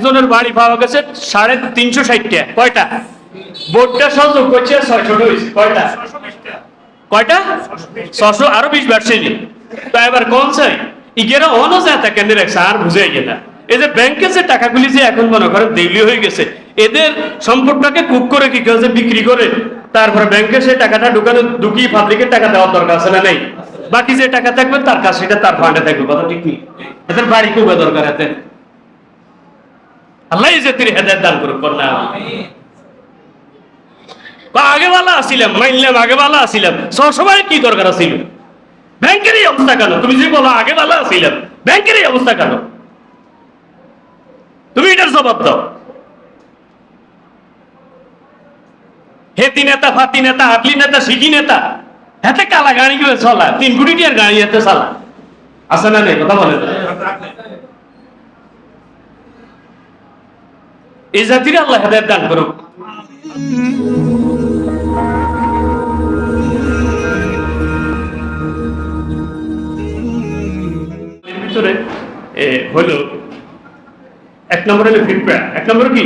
একজনের বাড়ি পাওয়া গেছে সাড়ে তিনশো ষাটটা। কয়টা? বোর্ডটা সহযোগ করছে ছয়শো কয়টা? কয়টা? ছশো আরও বিশ বাড়ছেনি। তো এবার কোন চাই? ইগেরা অন যায় তা কেন রাখছে আর বুঝে গেলা এই যে ব্যাংকে যে টাকাগুলি যে এখন মনে করেন দেউলি হয়ে গেছে এদের সম্পদটাকে কুক করে কি কেউ যে বিক্রি করে তারপরে ব্যাংকে সেই টাকাটা ঢুকানো ঢুকিয়ে পাবলিকের টাকা দেওয়ার দরকার আছে না নেই? বাকি যে টাকা থাকবে তার কাছে সেটা তার ফান্ডে থাকবে কথা ঠিক নেই। এদের বাড়ি খুব দরকার এতে? আল্লাহ ইজ্জতের হেদায়ত দান করুক বা আগে বালা আসিলাম মাইনলাম, আগে বালা আসিলাম সবসময় কি দরকার আছিল? ব্যাংকের এই অবস্থা কেন? তুমি যে বলো, আগে বালা আসিলাম অবস্থা কেন? তুমি এটার জবাব দাও। হেতি নেতা, ফাতি নেতা হাতলি নেতা সিটি নেতা, হাতে কালা গাড়ি গুলো চলা, তিন কোটি টিয়ার গাড়ি হাতে চালা। আছে না নেই? কথা বলে এই জাতির আল্লাহ হেদায়ত দান করুক। হলো এক নম্বর হলো ফিটপ্রা এক নম্বর কি?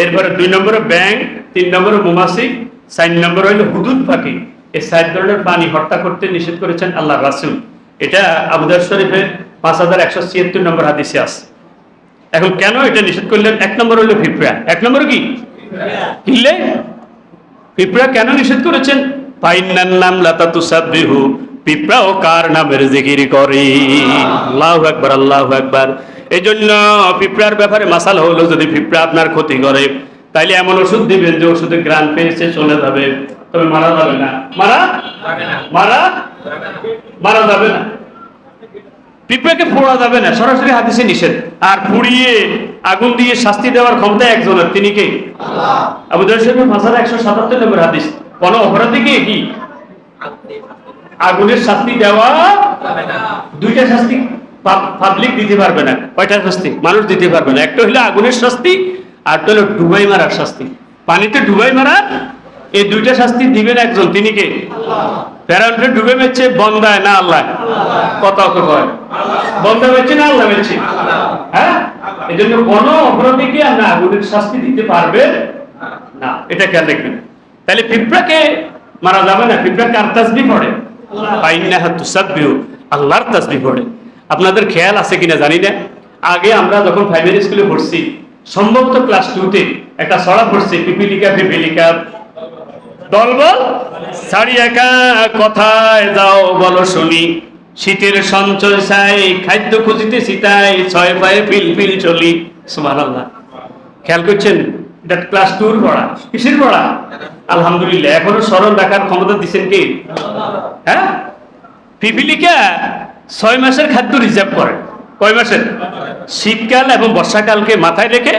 এরপরে দুই নম্বরে ব্যাংক, তিন নম্বরে মুমাসিক, চার নম্বর হলো হুদুদ পাখি। এই চার ধরনের পানি হত্যা করতে নিষেধ করেছেন আল্লাহ রাসুল। এটা আবুদার শরীফের পাঁচ হাজার একশো ছিয়াত্তর নম্বর হাদিসে আছে। এখন কেন এটা নিষেধ করলেন? এক নম্বর হলো ফিপ্রা এক নম্বর কি? কিনলে? পিঁপড়া কেন নিষেধ করেছেন? পাইন্নার নাম লাতা তুসাবিহু পিঁপড়া ও কার নামের জিকির করে? আল্লাহ একবার আল্লাহ একবার এই জন্য পিঁপড়ার ব্যাপারে মাসাল হলো, যদি পিঁপড়া আপনার ক্ষতি করে, তাইলে এমন ওষুধ দিবেন যে ওষুধে গ্রান পেয়েছে, চলে যাবে। তবে মারা যাবে না। মারা? মারা? মারা যাবে না। পিঁপড়াকে পোড়া যাবে না সরাসরি হাদিসে নিষেধ। আর পুড়িয়ে আগুন দিয়ে শাস্তি দেওয়ার ক্ষমতা একজনের তিনি কে? আবু দর্শক ভাষার একশো সাতাত্তর নম্বর হাদিস। কোন অপরাধীকে কি আগুনের শাস্তি দেওয়া দুইটা শাস্তি পাবলিক দিতে পারবে না। কয়টা শাস্তি? মানুষ দিতে পারবে না। একটা হলো আগুনের শাস্তি আর হলো ডুবাই মারার শাস্তি। পানিতে ডুবাই মারার এই দুইটা শাস্তি দিবেন একজন তিনি কে? প্যারাউন্ডে ডুবে মেচ্ছে বন্দায় না আল্লাহ? অত কয়। বন্ধ মেচ্ছে না আল্লাহ মেচ্ছে হ্যাঁ? এই জন্য কোন অপরাধীকে আমরা আগুনের শাস্তি দিতে পারবে? না, এটা খেয়াল রাখবেন। তাহলে পিঁপড়াকে মারা যাবে না পিঁপড়া কার তাসবি পড়ে? পাইন্নাহা তুসাব্বিহু, আল্লাহর তাসবি পড়ে। আপনাদের খেয়াল আছে কিনা জানি না। আগে আমরা যখন প্রাইমারি স্কুলে পড়ছি, সম্ভবত ক্লাস টুতে একটা ছড়া পড়ছি, পিপিলিকা পিপিলিকা দলবল সারি একা কোথায় যাও, বলো শুনি। শীতের সঞ্চয় চাই, খাদ্য খুঁজিতে সীতাই, ছয় পায়ে পিল পিল চলি। সুবহানাল্লাহ। খেয়াল করছেন? এটা ক্লাস টুর পড়া। কিসের পড়া? আলহামদুলিল্লাহ, এখনও স্মরণ রাখার ক্ষমতা দিচ্ছেন কি? হ্যাঁ? পিপিলিকা ছয় মাসের খাদ্য রিজার্ভ করে। কয় মাসের? শীতকাল এবং বর্ষাকালকে মাথায় রেখে,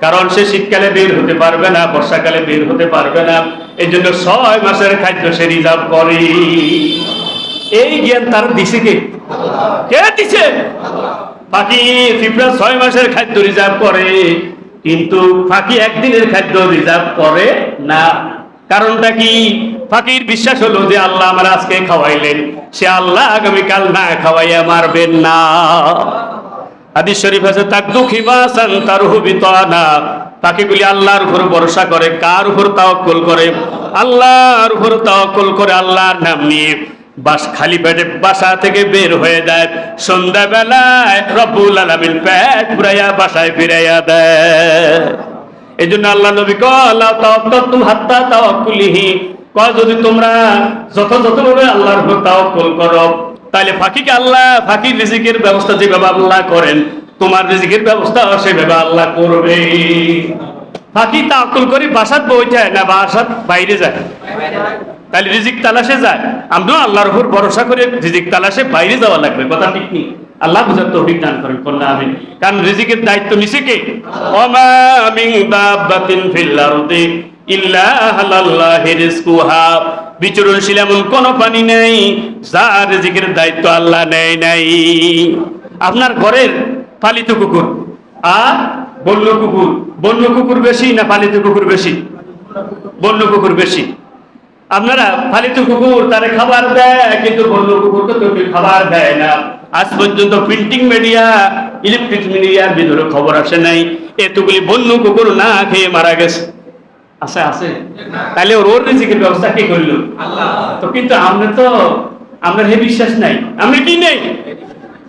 কারণ সে শীতকালে বের হতে পারবে না, বর্ষাকালে বের হতে পারবে না। এই জন্য ছয় মাসের খাদ্য সে রিজার্ভ করে। এই জ্ঞান তার দিছে কে? কে দিছে? বাকি পিঁপড়া ছয় মাসের খাদ্য রিজার্ভ করে, কিন্তু ফাঁকি একদিনের খাদ্য রিজার্ভ করে না। কারণটা কি? ফাঁকির বিশ্বাস হলো যে আল্লাহ আমার আজকে খাওয়াইলেন। সে আল্লাহ আগামীকাল না খাওয়াইয়া মারবেন না। হাদিস শরীফ আছে তাকদু খিমাসান তারহু বিতানা পাখিগুলি আল্লাহর উপর ভরসা করে। কার উপর তাওয়াক্কুল করে? আল্লাহর উপর তাওয়াক্কুল করে আল্লাহর নাম নিয়ে বাস খালি পেটে বাসা থেকে বের হয়ে যায়। সন্ধ্যাবেলায় রব্বুল আলামিন পেট পুরাইয়া বাসায় ফিরাইয়া দেয়। এই জন্য আল্লাহ নবী কলা তাওয়াক্কালতু হাত্তা তাওয়াক্কুলিহি। কয়, যদি তোমরা যথাযথভাবে আল্লাহর উপর তাওয়াক্কুল করো তাহলে ফাঁকিকে আল্লাহ, ফাঁকির রিজিকের ব্যবস্থা যেভাবে আল্লাহ করেন তোমার রিজিকের ব্যবস্থা সেভাবে আল্লাহ করবে। ফাঁকি তাওয়াক্কুল করি, বাসাত বইটায় না, বাসাত বাইরে যায়। তাহলে রিজিক তালাশে যায়। আমরাও আল্লাহর উপর ভরসা করে রিজিক তালাশে বাইরে যাওয়া লাগবে। কথা ঠিক নেই আল্লাহ বুঝার তৌফিক দান করেন কন্যা আমি কারণ রিজিকের দায়িত্ব নিছে কে? ওমা মিন দাব্বাতিন ফিল আরদি ইল্লা আলাল্লাহি রিজকুহা। বিচরণশীল এমন কোন পানি নেই যার রিজিকের দায়িত্ব আল্লাহ নেয় নাই। আপনার ঘরের পালিত কুকুর। আর বন্য কুকুর। বন্য কুকুর বেশি না পালিত কুকুর বেশি? বন্য কুকুর বেশি। আপনারা পালিত কুকুর তারে খাবার দেয় কিন্তু বন্য কুকুর তো খাবার দেয় না। আজ পর্যন্ত প্রিন্টিং মিডিয়া ইলেকট্রিক মিডিয়ার ভিতরে খবর আসে নাই। এতগুলি বন্য কুকুর না খেয়ে মারা গেছে। আছে আছে। তাহলে ওর ওর রিজিকের ব্যবস্থা কে করল? তো কিন্তু আমরা তো আমরা হে বিশ্বাস নাই। আমরা কি নেই?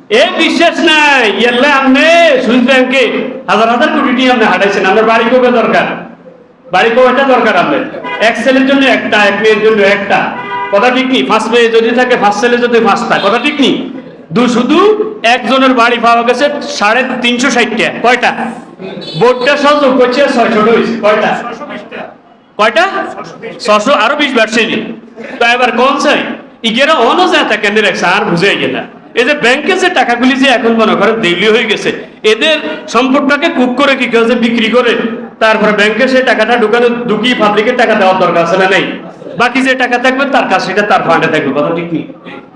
এ বিশ্বাস নাই। ইয়াল্লা আপনি সুইস ব্যাংকে হাজার হাজার কোটি টাকা আপনি হাঁটাইছেন। আপনার বাড়ি কবে দরকার? বাড়ি কয়টা দরকার আপনার এক ছেলের জন্য একটা এক মেয়ের জন্য একটা। কথা ঠিক নেই ফার্স্ট মেয়ে যদি থাকে ফার্স্ট ছেলে যদি ফার্স্ট কথা ঠিক নেই দু শুধু একজনের বাড়ি পাওয়া গেছে সাড়ে তিনশো ষাটটা। কয়টা? বোর্ডটা সহজ করছে ছয়শো হয়েছে কয়টা? কয়টা? ছশো আরও বিশ বাড়ছেনি তো এবার কোন চাই? ইগেরা অন্য যায় তা কেন আর বুঝে গেলা। এই যে ব্যাংকে যে টাকাগুলি যে এখন মনে করেন দেউলি হয়ে গেছে, এদের সম্পদটাকে কুক করে কি কেউ যে বিক্রি করে, তারপরে ব্যাংকে সেই টাকাটা ঢুকানো, ঢুকিয়ে পাবলিকের টাকা দেওয়ার দরকার আছে না নেই? বাকি যে টাকা থাকবে, তার কাছে সেটা তার ফান্ডে থাকবে, কথা ঠিক নেই?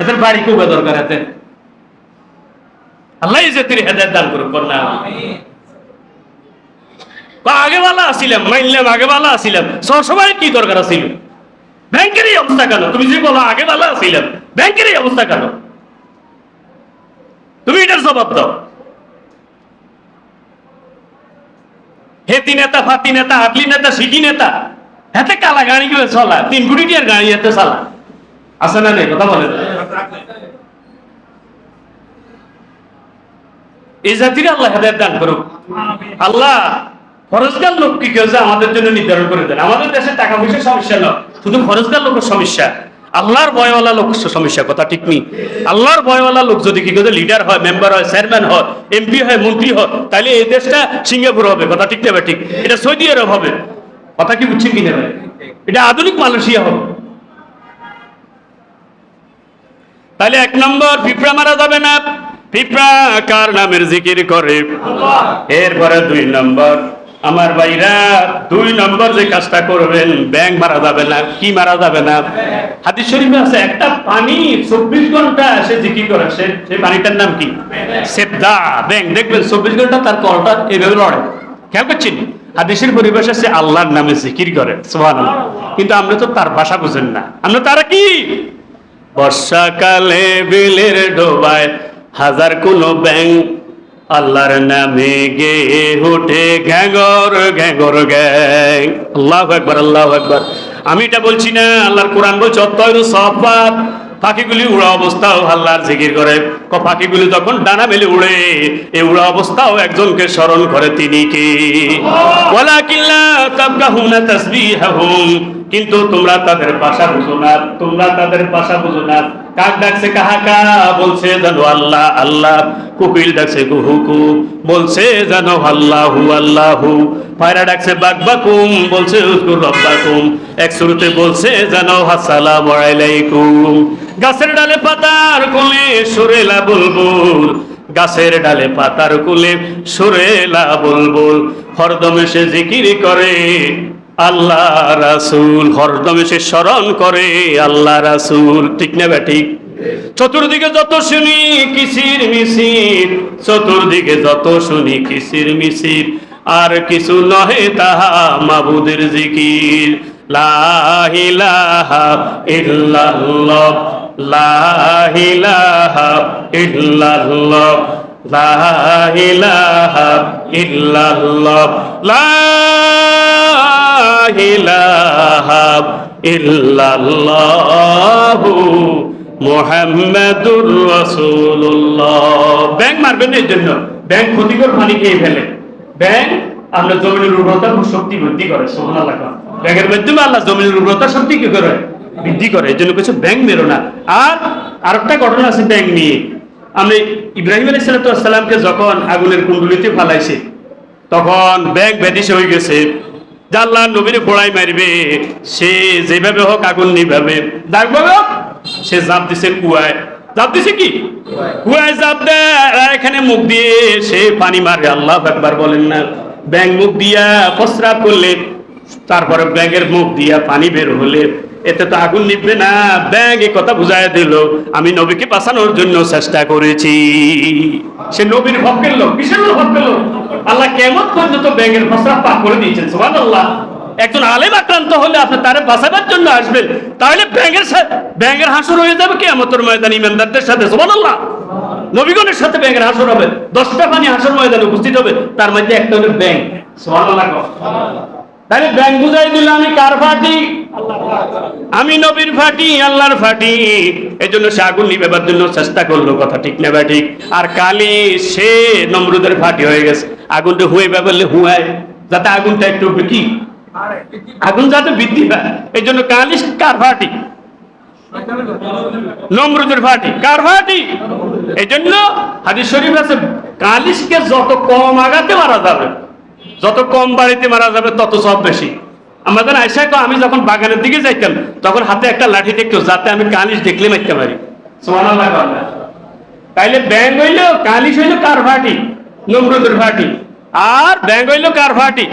এদের বাড়ি খুবই দরকার এতে আল্লাহ ইজ্জতের হেদায়ত দান বা আগে ভালো আসিলাম, মাইনলাম, আগে ভালো আসিলাম। সবাই কি দরকার আছিল? ব্যাংকের এই অবস্থা কেন? তুমি যে বলো, আগে ভালো আসিলাম। ব্যাংকের এই অবস্থা কেন? তুমি এটার জবাব দাও। হেতি নেতা, ফাতি নেতা নেতা, সিটি নেতা কালা গাড়ি গুলো চলা, তিন কোটি টিয়ার গাড়ি চালা। আছে না নেই? কথা এই জাতির আল্লাহ হেদায়ত দান করুক। আল্লাহ ফরজগার লোক কি কেউ আমাদের জন্য নির্ধারণ করে দেন। আমাদের দেশে টাকা পয়সার সমস্যা নয় শুধু ফরজগার লোকের সমস্যা। আল্লাহর বয়ওয়ালা লোক সমস্যা কথা ঠিক নেই। আল্লাহর বয়ওয়ালা লোক যদি কি কেউ লিডার হয় মেম্বার হয় চেয়ারম্যান হয় এমপি হয় মন্ত্রী হয় তাহলে এই দেশটা সিঙ্গাপুর হবে কথা ঠিক নেবে ঠিক? এটা সৌদি আরব হবে। কথা কি বুঝছেন কি নেবে এটা আধুনিক মালয়েশিয়া হবে। তাহলে এক নম্বর পিঁপড়া মারা যাবে না। পিঁপড়া কার নামের জিকির করে? এরপরে দুই নম্বর আমার ভাইরা, দুই নম্বর যে কাজটা করবেন, ব্যাংক মারা যাবে না, কি মারা যাবে না? হাদিস শরীফে আছে, একটা পানি চব্বিশ ঘণ্টা সে জিকির করে। সে সেই পানিটার নাম কি? সেদ্দা। ব্যাংক, দেখবেন চব্বিশ ঘণ্টা তার কলটা এভাবে লড়ে খেয়াল করছেন? হাদিসের পরিবেশ আছে, আল্লাহর নামে জিকির করে, সুবহানাল্লাহ। কিন্তু আমরা তো তার ভাষা বুঝেন না। আমরা তারা কি? বর্ষাকালে বিলের ডোবায় হাজার কোন ব্যাং আল্লাহর নামে গে উঠে ঘ্যাঙ্গর ঘ্যাঙ্গর গ্যাং আল্লাহ একবার আল্লাহ একবার আমি এটা বলছি না আল্লাহর কোরআন বলছে অত্যয় সফাত পাখিগুলি উড়া অবস্থাও আল্লাহর জিকির করে। পাখিগুলি তখন ডানা মেলে উড়ে এ উড়া অবস্থাও একজনকে স্মরণ করে তিনি কি? ওয়ালা কিল্লা তাবকাহুনা তাসবিহাহুম। কিন্তু তোমরা তাদের ভাষা বুঝো না তোমরা তাদের ভাষা বুঝো না। কাক ডাকছে কাহাকা বলছে, জানো আল্লাহ আল্লাহ। কুকিল ডাকছে কুহুকু বলছে, জানো আল্লাহু আল্লাহু। পায়রা ডাকছে বাকবাকুম বলছে, উজকুর রব্বাকুম। এক শুরুতে বলছে, জানো, আসসালামু আলাইকুম। গাছের ডালে পাতার কোলে সুরেলা বুলবুল। গাছের ডালে পাতার কুলে সুরেলা বুলবুল। হরদমে সে জিকির করে আল্লাহ রাসূল হরদমে সে স্মরণ করে, আল্লাহ রাসূল, ঠিক না বে ঠিক? চতুর্দিকে যত শুনি কিসির মিসির, চতুর্দিকে যত শুনি কিসির মিসির, আর কিছু নহে তাহা মাবুদের জিকির। লা ইলাহা ইল্লাল্লাহ, লা ইলাহা ইল্লাল্লাহ, লা ইলাহা ইল্লাল্লাহ, লা ইলাহা ইল্লাল্লাহু মুহাম্মাদুর রাসূলুল্লাহ। ব্যাংক মারবেন জন্য। ব্যাংক ক্ষতিকর পানি খেয়ে ফেলে। ব্যাংক আমরা উর্বরতা শক্তি বৃদ্ধি করে, সুবহানাল্লাহ ব্যাংকের মাধ্যমে আল্লাহ উর্বরতা, শক্তি কি করে? বৃদ্ধি করে কিছু ব্যাংক মেরো না। আর আরেকটা ঘটনা আছে ব্যাংক নিয়ে। আমি ইব্রাহিম সালামকে যখন আগুনের কুণ্ডলিতে ফালাইছে, তখন ব্যাংক ব্যাধিস হয়ে গেছে। জাল্লা নবীর গোড়ায় মারবে, সে যেভাবে হোক আগুন নিভাবে। হোক সে জাপ দিছে কুয়ায়। জাপ দিছে কি? কুয়ায় জাপ দেয় এখানে মুখ দিয়ে সে পানি মারে। আল্লাহ একবার বলেন না। ব্যাংক মুখ দিয়া প্রস্রাব করলে, তারপরে ব্যাগের মুখ দিয়া পানি বের হলে এতে তো আগুন নিবে না। ব্যাগ এ কথা বুঝাই দিল। আমি নবীকে বাঁচানোর জন্য চেষ্টা করেছি। সে নবীর ভক্তের লোক, কিসের লোক ভক্তের লোক? আল্লাহ কেমন পর্যন্ত ব্যাঙের ফসরা পাক করে দিয়েছেন সুবহান আল্লাহ একজন আলেম আক্রান্ত হলে আপনি তারে বাঁচাবার জন্য আসবেন। তাহলে ব্যাঙের ব্যাঙের হাসুর হয়ে যাবে কি আমার ময়দান ইমানদারদের সাথে সুবহান আল্লাহ নবীগণের সাথে ব্যাঙের হাসর হবে। দশটা পানি হাসর ময়দানে উপস্থিত হবে। তার মধ্যে একটা হলো ব্যাংক সুবহানাল্লাহ কও। তাহলে ব্যাংক বুঝাই দিল আমি কার ফাটি? আমি নবীর ফাটি, আল্লাহর ফাটি। এই জন্য সে আগুন নিবেবার জন্য চেষ্টা করল, কথা ঠিক না বা ঠিক? আর কালি সে নমরুদের ফাটি হয়ে গেছে। আগুনটা হুয়ে বললে হুয়ায়। যাতে আগুনটা একটু কি? আগুন যাতে বৃদ্ধি পায়। এই জন্য কালিশ কার ফাটি? নমরুদের ফাটি। কার ফাটি? এই জন্য হাদিস শরীফ আছে, কালিশকে যত কম আগাতে মারা যাবে। যত কম বাড়িতে মারা যাবে, তত সব বেশি। আমাদের আয়সা আমি যখন বাগানের দিকে যাইতাম, তখন হাতে একটা লাঠি দেখতো, যাতে আমি কালিশ দেখলে মারতে পারি। তাইলে ব্যাং হইল কালিশ হইল কার ফাটি নমরুদের ফাটি আর ব্যাং হইল কার ফাটি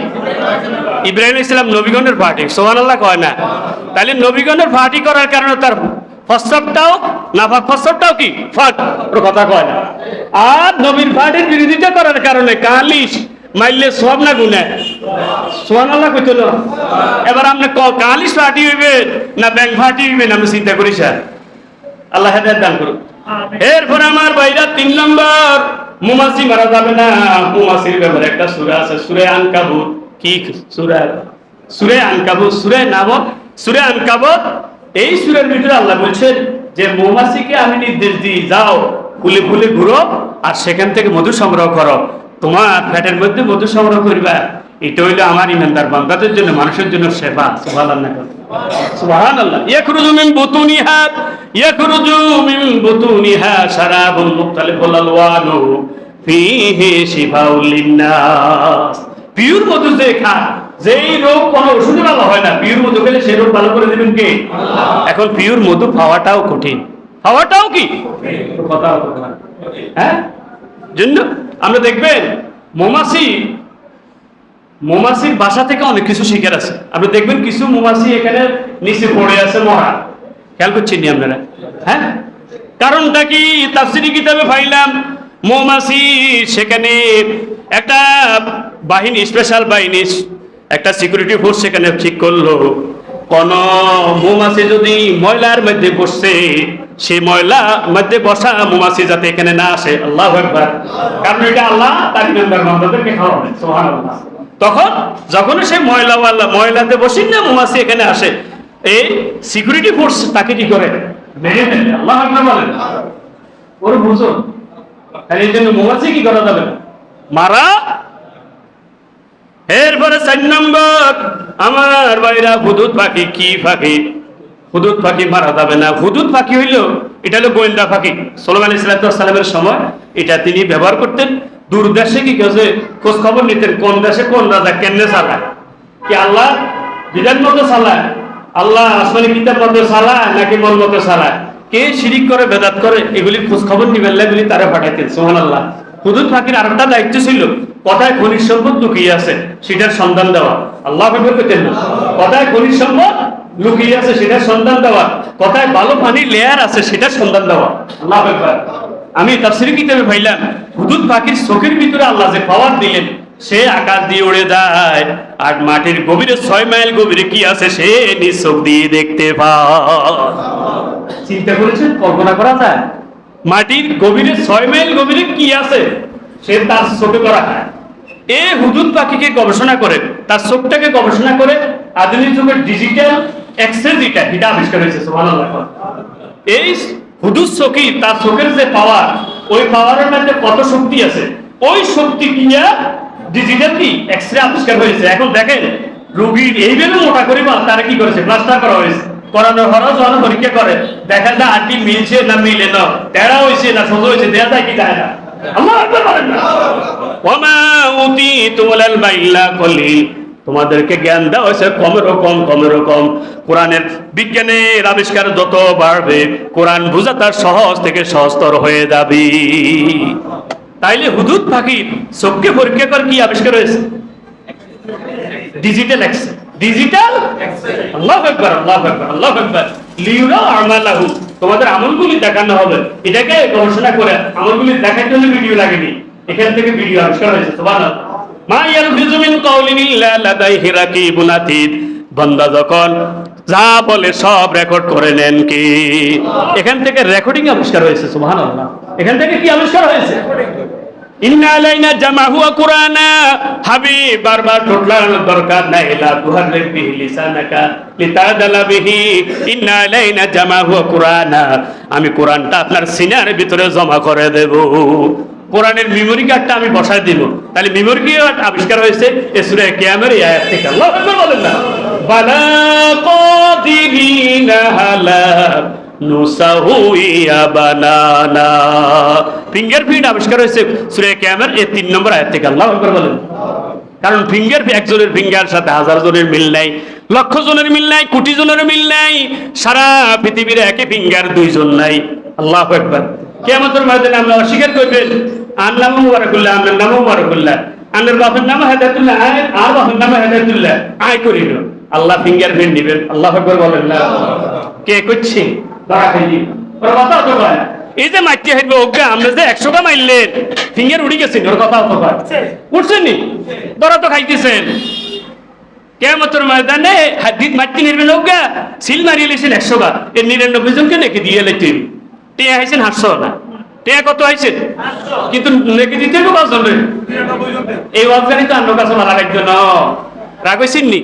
ইব্রাহিম ইসলাম নবীগণের ফাটি সোহানাল্লাহ কয় না। তাইলে নবীগণের ফাটি করার কারণে তার ফসবটাও নাফাক ফসবটাও কি? ফাট কথা কয় না। আর নবীর ফাটির বিরোধিতা করার কারণে কালিশ মাইলে সব না গুনে। সোহানাল্লাহ কইতো না এবার আপনি ক- কালিশ ফাটি হইবে না ব্যাংক ফাটি হইবে না আমি চিন্তা করি স্যার আল্লাহ হেদায়ত দান করুন এরপর আমার বাইরা তিন নম্বর মুমাসি মারা যাবে না। মুমাসির ব্যাপারে একটা সূরা আছে সূরা আনকাবুত। কি সূরা? সূরা আনকাবুত সূরা নামক সূরা আনকাবুত। এই সুরের ভিতরে আল্লাহ বলছেন যে মৌমাছিকে আমি নির্দেশ দিই যাও ফুলে ফুলে ঘুরো আর সেখান থেকে মধু সংগ্রহ করো। তোমার পেটের মধ্যে মধু সংগ্রহ করিবা এটা হইল আমার ইমানদার বান্দাদের জন্য মানুষের জন্য সেবা সুবহানাল্লাহ। সুবহান আল্লাহ ইয়াখরুজু মিন বুতুনিহা ইয়াখরুজু মিন বুতুনিহা শারাবুন মুখতালিফুল আলওয়ানু ফীহি শিফাউল লিন্নাস। পিওর মধু যে খায় যেই রোগ কোনো ওষুধে ভালো হয় না পিওর মধু খেলে সেই রোগ ভালো করে দিবেন কে? এখন পিওর মধু পাওয়াটাও কঠিন। পাওয়াটাও কি? কথা হ্যাঁ? জন্য? আমরা দেখবেন, মৌমাছি, মৌমাছির বাসা থেকে অনেক কিছু শিখার আছে আপনি দেখবেন কিছু মৌমাছি এখানে নিচে পড়ে আছে মরা। খেয়াল করছেন নি আপনারা? হ্যাঁ? কারণটা কি? তাফসিরি কিতাবে পাইলাম মৌমাছি সেখানে একটা বাহিনী স্পেশাল বাহিনী, একটা সিকিউরিটি ফোর্স সেখানে ঠিক করল। কোন মৌমাছি যদি ময়লার মধ্যে বসছে সেই ময়লা মধ্যে বসা মৌমাছি যাতে এখানে না আসে, আল্লাহ একবার কারণ এটা আল্লাহ, তার মেম্বার খাওয়াবে তখন যখন সে ময়লা ময়লাতে বসি না, মৌমাছি এখানে আসে, এই সিকিউরিটি ফোর্স তাকে কি করে? মেরে ফেলে, আল্লাহ আকবার বলেন। ওর বুঝো, তাহলে এই জন্য মৌমাছি কি করা যাবে? মারা? এরপরে চার নম্বর, আমার বাইরা হুদুদ পাখি, কি পাখি? হুদুদ পাখি মারা যাবে না। হুদুদ পাখি হইল, এটা হলো গোয়েন্দা পাখি। সোলমান ইসলাতামের সময় এটা তিনি ব্যবহার করতেন। দূর দেশে কি কেছে খোঁজ খবর নিতেন, কোন দেশে কোন রাজা, কেমনে চালায়? কি আল্লাহ বিধান মতো চালায়? আল্লাহ আসমানি কিতাব মতো চালায় নাকি মন মতো চালায়? কে শিরিক করে, বেদাত করে, এগুলি খোঁজ খবর নিবেন এগুলি তারা পাঠাইতেন সোহান আল্লাহ হুদুদ ফাঁকির আরেকটা দায়িত্ব ছিল, কথায় খনিজ সম্পদ লুকিয়ে আছে, সেটার সন্ধান দেওয়া। আল্লাহ করতেন না। কথায় খনিজ সম্পদ লুকিয়ে আছে সেটার সন্ধান দেওয়া। কথায় ভালো পানির লেয়ার আছে, সেটা সন্ধান দেওয়া। আল্লাহ ব্যবহার আমি তাফসিরি কিতাবে ভাইলাম হুদুদ পাখির চোখের ভিতরে আল্লাহ যে পাওয়ার দিলেন, সে আকাশ দিয়ে উড়ে যায়, আর মাটির গভীরে ছয় মাইল গভীরে কি আছে, সে নিজ চোখ দিয়ে দেখতে পায়। চিন্তা করেছেন, কল্পনা করা যায়? মাটির গভীরে ছয় মাইল গভীরে কি আছে, সে তার চোখে করা হয় এ হুদুদ পাখিকে গবেষণা করে তার চোখটাকে গবেষণা করে, আধুনিক যুগের ডিজিটাল এক্সেস এটা এটা আবিষ্কার হয়েছে এই হুদুদ চোখি তার চোখের যে পাওয়ার ওই পাওয়ারের মধ্যে কত শক্তি আছে? ওই শক্তি কিনা ডিজিটাল এক্সরে আবিষ্কার হয়েছে। এখন দেখেন রোগীর এইভাবে মোটা করিবা তারা কি করেছে? প্লাস্টার করা হয়েছে। করানোর হরজ যখন পরীক্ষা করে। দেখা যায় আটটি মিলছে না মিলে না। তেড়া হয়েছে না সোজা হয়েছে দেখা যায় কি যায় না? আল্লাহ আকবার বলেন না। ওমা উতিতু মিনাল মাইল্লা কলিল। তোমাদেরকে জ্ঞান দেওয়া হয়েছে কম কমেরও কম কোরআনের বিজ্ঞানের আবিষ্কার যত বাড়বে, কোরআন বুঝা তার সহজ থেকে সহজতর হয়ে যাবে। তাইলে হুদুদ পাখি চোখকে পরীক্ষা করে কি আবিষ্কার হয়েছে? ডিজিটাল ডিজিটাল আল্লাহ আকবার আল্লাহ আকবার আল্লাহ আকবার। লিউরা আমালাহু। তোমাদের আমলগুলি দেখানো হবে। এটাকে গবেষণা করে আমলগুলি দেখার জন্য ভিডিও লাগেনি। এখান থেকে ভিডিও আবিষ্কার হয়েছে, সুবহানাল্লাহ। মা যখন যা বলে সব রেকর্ড করে নেন কি? এখান থেকে রেকর্ডিং আবিষ্কার হয়েছে এখান থেকে কি আবিষ্কার হয়েছে? হুয়া বারবার দরকার নাই। আমি কোরআনটা আপনার সিনার ভিতরে জমা করে দেব। কোরআনের মেমরি কার্ডটা আমি বসায় দিব। তাহলে মেমরি কার্ড আবিষ্কার হয়েছে? এই আয়াত থেকে। আল্লাহু বলেন না। বালা হালা ফিঙ্গারপ্রিন্ট আবিষ্কার হয়েছে কিয়ামের এই তিন নম্বর আয়াত থেকে। আল্লাহু বলেন। কারণ ফিঙ্গার একজনের ফিঙ্গার সাথে হাজার জনের মিল নাই, লক্ষ জনের মিল নাই, কোটি জনের মিল নাই, সারা পৃথিবীর একই ফিঙ্গার দুইজন নাই। আল্লাহ একবার কেমতের ময়দানে আমরা অস্বীকার করবেন আর নাম মুবারকুল্লাহ আপনার নাম মুবারকুল্লাহ। আপনার বাপের নাম হেদায়তুল্লাহ, আয় আর বাপের নাম হেদায়তুল্লাহ। আয় করিল। আল্লাহ ফিঙ্গার প্রিন্ট দিবেন। আল্লাহ একবার বলেন না কে করছে। এই যে মাইটি হাইবে ওকে আমরা যে একশোটা মাইলেন ফিঙ্গার উড়ি গেছেন, ওর কথা তো কয় উঠছেন নি? ধরা তো খাইতেছেন। কেমতের ময়দানে হাদিদ মাটি নির্বেন ওগা, সিল মারিয়ে লেছেন একশো বার। এর নিরানব্বই জনকে নেকি দিয়ে লেছেন টেয়া হাইছেন হাসছো না টেয়া কত হাইছেন কিন্তু নেকি দিতে হবে কজন রে এই ওয়াজগানি তো আমরা কাছে লাগাই না রাগ হয়েছেন নি?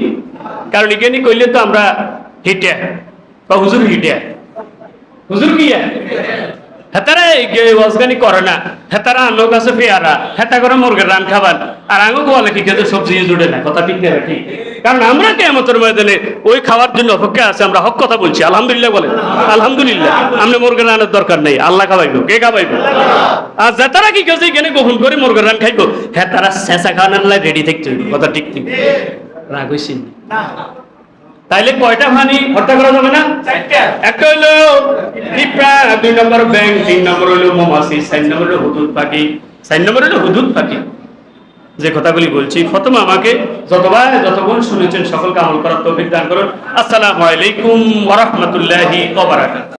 কারণ এখানে কইলে তো আমরা হিটে বা হুজুর হিটে হুজুর কি হেতারা এই ওয়াজগানি করে না। হেতারা আনো কাছে পেয়ারা হেতা করে মুরগের রান খাবার। আর আঙু বলে কি খেতে সবজি জুড়ে না, কথা ঠিক না ঠিক কারণ আমরা কেমতের ময়দানে ওই খাওয়ার জন্য অপেক্ষা আছে, আমরা হক কথা বলছি, আলহামদুলিল্লাহ বলেন আলহামদুলিল্লাহ, আমরা মুরগের রানের দরকার নেই, আল্লাহ খাওয়াইবো, কে খাওয়াইবো? আর যেতারা কি কেছে এখানে গোপন করে মুরগের রান খাইবো হ্যাঁ তারা শেষা খাওয়ানোর রেডি থাকতে কথা ঠিক ঠিক রাগ হইছি? তাইলে কয়টা ভানি হত্যা করা যাবে না? একটা হলো পিঁপড়া দুই নম্বর ব্যাংক তিন নম্বর হলো মৌমাছি চার নম্বর হলো হুদুদ পাখি চার নম্বর হলো হুদুদ পাখি। যে কথাগুলি বলছি ফতমা আমাকে যতবার যতক্ষণ শুনেছেন সকলকে আমল করার তৌফিক দান করুন। আসসালামু আলাইকুম ওয়া রাহমাতুল্লাহি ওয়া বারাকাতুহু।